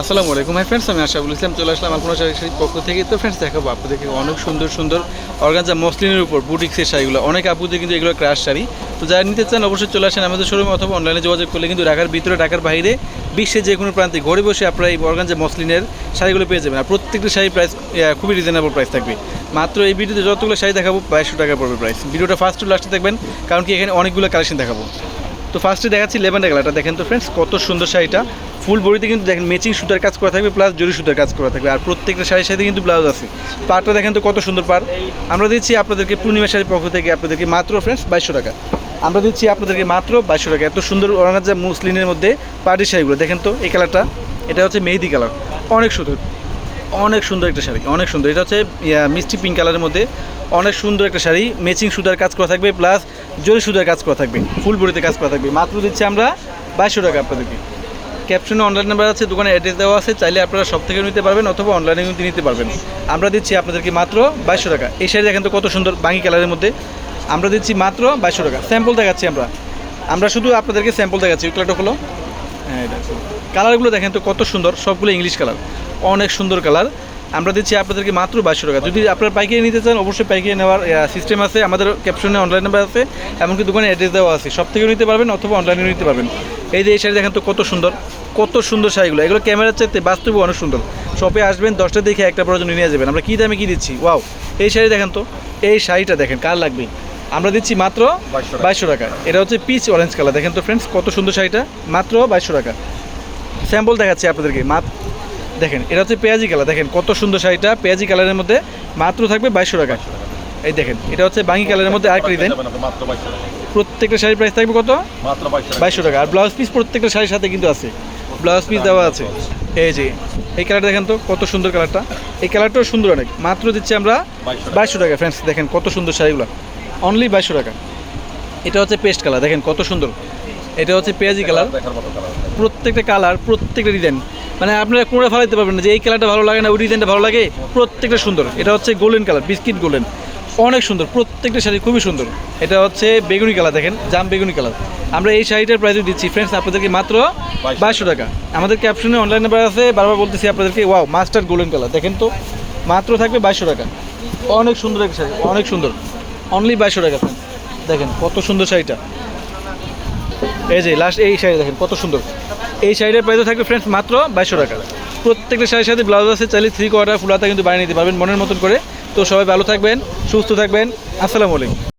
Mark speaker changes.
Speaker 1: আসসালামু আলাইকুম hi friends আমি আশাফুল ইসলাম চলে আসলাম আপনার শাড়ির পক্ষ থেকে। তো ফ্রেন্ডস দেখাবো আপনাদেরকে অনেক সুন্দর সুন্দর অর্গানজা মসলিনের উপর বুটিক্সের শাড়িগুলো। অনেক আপুদের কিন্তু এগুলো ক্রাশ শাড়ি। তো যারা নিতে চান অবশ্যই চলে আসেন আমাদের শোরুমে অথবা অনলাইনে যোগাযোগ করলে কিন্তু ঢাকার ভিতরে, ঢাকার বাইরে, বিশ্বের যে কোনো প্রান্তে ঘরে বসে আপনারা এই অর্গানজা মসলিনের শাড়িগুলো পেয়ে যাবেন। আর প্রত্যেকটা শাড়ির প্রাইস খুবই রিজনেবল প্রাইস থাকবে। মাত্র এই ভিডিওতে যতগুলো শাড়ি দেখাবো, বাইশশো টাকা পড়বে প্রাইস ভিডিওটা ফার্স্ট টু লাস্টে দেখবেন, কারণ কি এখানে অনেকগুলো কালেকশন দেখাবো। তো ফার্স্টে দেখাচ্ছি লেভেন্ডার কালারটা দেখেন তো ফ্রেন্ডস কত সুন্দর শাড়িটা। ফুল বডিতে কিন্তু দেখেন ম্যাচিং সুতার কাজ করা থাকবে প্লাস জরি সুতার কাজ করা থাকবে। আর প্রত্যেকটা শাড়ির সাথে কিন্তু ব্লাউজ আছে। পাটটা দেখেন তো কত সুন্দর পার আমরা দিচ্ছি আপনাদেরকে পূর্ণিমা শাড়ির পক্ষ থেকে আপনাদেরকে মাত্র ফ্রেন্ডস বাইশশো টাকা। আমরা দিচ্ছি আপনাদেরকে মাত্র বাইশশো টাকা। এত সুন্দর অর্গানজা মুসলিনের মধ্যে পার্টি শাড়িগুলো। দেখেন তো এই কালারটা এটা হচ্ছে মেহেদি কালার অনেক সুন্দর। অনেক সুন্দর একটা শাড়ি, অনেক সুন্দর। এটা হচ্ছে মিষ্টি পিঙ্ক কালারের মধ্যে অনেক সুন্দর একটা শাড়ি। ম্যাচিং সুতার কাজ করা থাকবে প্লাস জরি সুতার কাজ করা থাকবে। ফুল বডিতে কাজ করা থাকবে। মাত্র দিচ্ছি আমরা বাইশশো টাকা আপনাদেরকে। ক্যাপশনে অনলাইন নাম্বার আছে, দোকানে অ্যাড্রেস দেওয়া আছে, চাইলে আপনারা সব থেকে নিতে পারবেন অথবা অনলাইনে কিন্তু নিতে পারবেন। আমরা দিচ্ছি আপনাদেরকে মাত্র বাইশশো টাকা। এই শাড়ি দেখেন তো কত সুন্দর বাঙি কালারের মধ্যে। আমরা দিচ্ছি মাত্র বাইশশো টাকা। স্যাম্পল দেখাচ্ছি আমরা। আমরা শুধু আপনাদেরকে স্যাম্পল দেখাচ্ছি। ওই কালারটা হলো হ্যাঁ কালারগুলো দেখেন তো কত সুন্দর, সবগুলো ইংলিশ কালার অনেক সুন্দর কালার আমরা দিচ্ছি আপনাদেরকে মাত্র বাইশশো টাকা। যদি আপনারা পাইকারি নিতে চান, অবশ্যই পাইকারি নেওয়ার সিস্টেম আছে। আমাদের ক্যাপশনে অনলাইন নাম্বার আছে, এমনকি দোকানে অ্যাড্রেস দেওয়া আছে। সব থেকে নিতে পারবেন অথবা অনলাইনে নিতে পারবেন। এই যে এই শাড়ি দেখেন তো কত সুন্দর। কত সুন্দর শাড়িগুলো। এগুলো ক্যামেরার চাইতে বাস্তবে অনেক সুন্দর। শপে আসবেন দশটা দেখে একটা প্রয়োজন নিয়ে যাবেন। আমরা কী দামে কী দিচ্ছি? ওয়াও এই শাড়ি দেখেন তো এই শাড়িটা দেখেন কার লাগবে? আমরা দিচ্ছি মাত্র
Speaker 2: 2200 টাকা।
Speaker 1: বাইশশো টাকা। এটা হচ্ছে পিচ অরেঞ্জ কালার দেখেন তো ফ্রেন্ডস কত সুন্দর শাড়িটা। মাত্র বাইশশো টাকা। স্যাম্পল দেখাচ্ছি আপনাদেরকে। মাত্র দেখেন এটা হচ্ছে পেঁয়াজি কালার দেখেন কত সুন্দর শাড়িটা। পেঁয়াজি কালারের মধ্যে মাত্র থাকবে বাইশশো টাকা। এই দেখেন এটা হচ্ছে বাঙ্গি কালারের মধ্যে আরেকটা ডিজাইন প্রত্যেকটা শাড়ির প্রাইস থাকবে কত?
Speaker 2: মাত্র বাইশশো টাকা।
Speaker 1: বাইশশো টাকা। আর ব্লাউজ পিস প্রত্যেকটা শাড়ির সাথে কিন্তু আছে। ব্লাউজ পিস দেওয়া আছে। এই যে, এই কালারটা দেখেন তো, কত সুন্দর কালারটা এই কালারটাও সুন্দর অনেক। মাত্র দিচ্ছি আমরা বাইশশো টাকা। ফ্রেন্ডস দেখেন কত সুন্দর শাড়িগুলো। অনলি বাইশশো টাকা। এটা হচ্ছে পেস্ট কালার দেখেন কত সুন্দর। এটা হচ্ছে পেঁয়াজি
Speaker 2: কালার
Speaker 1: প্রত্যেকটা কালার প্রত্যেকটা ডিজাইন মানে আপনারা কোনটা ফালাইতে পারবেন না যে এই কালারটা ভালো লাগে না, ওই ডিজাইনটা ভালো লাগে। প্রত্যেকটা সুন্দর। এটা হচ্ছে গোল্ডেন কালার বিস্কিট গোল্ডেন অনেক সুন্দর। প্রত্যেকটা শাড়ি খুবই সুন্দর। এটা হচ্ছে বেগুনি কালার দেখেন, জাম বেগুনি কালার আমরা এই শাড়িটার প্রাইস দিচ্ছি। ফ্রেন্ডস আপনাদেরকে মাত্র বাইশশো টাকা। আমাদের ক্যাপশনে অনলাইন নাম্বার আছে, বারবার বলতেছি আপনাদেরকে ওয়াও মাস্টার গোল্ডেন কালার দেখেন তো, মাত্র থাকবে বাইশশো টাকা। অনেক সুন্দর একটা শাড়ি, অনেক সুন্দর। অনলি বাইশশো টাকা, friends। দেখেন, কত সুন্দর শাড়িটা। এই যে লাস্ট এই শাড়ি দেখেন, কত সুন্দর। এই শাড়িটার প্রাইসও থাকবে ফ্রেন্ডস মাত্র বাইশশো টাকা। প্রত্যেকটা শাড়ির সাথে ব্লাউজ আছে, চাইলে থ্রি কোয়ার্টার ফুলাতা কিন্তু বানিয়ে নিতে পারবেন মনের মতন করে। তো সবাই ভালো থাকবেন, সুস্থ থাকবেন। আসসালামু আলাইকুম।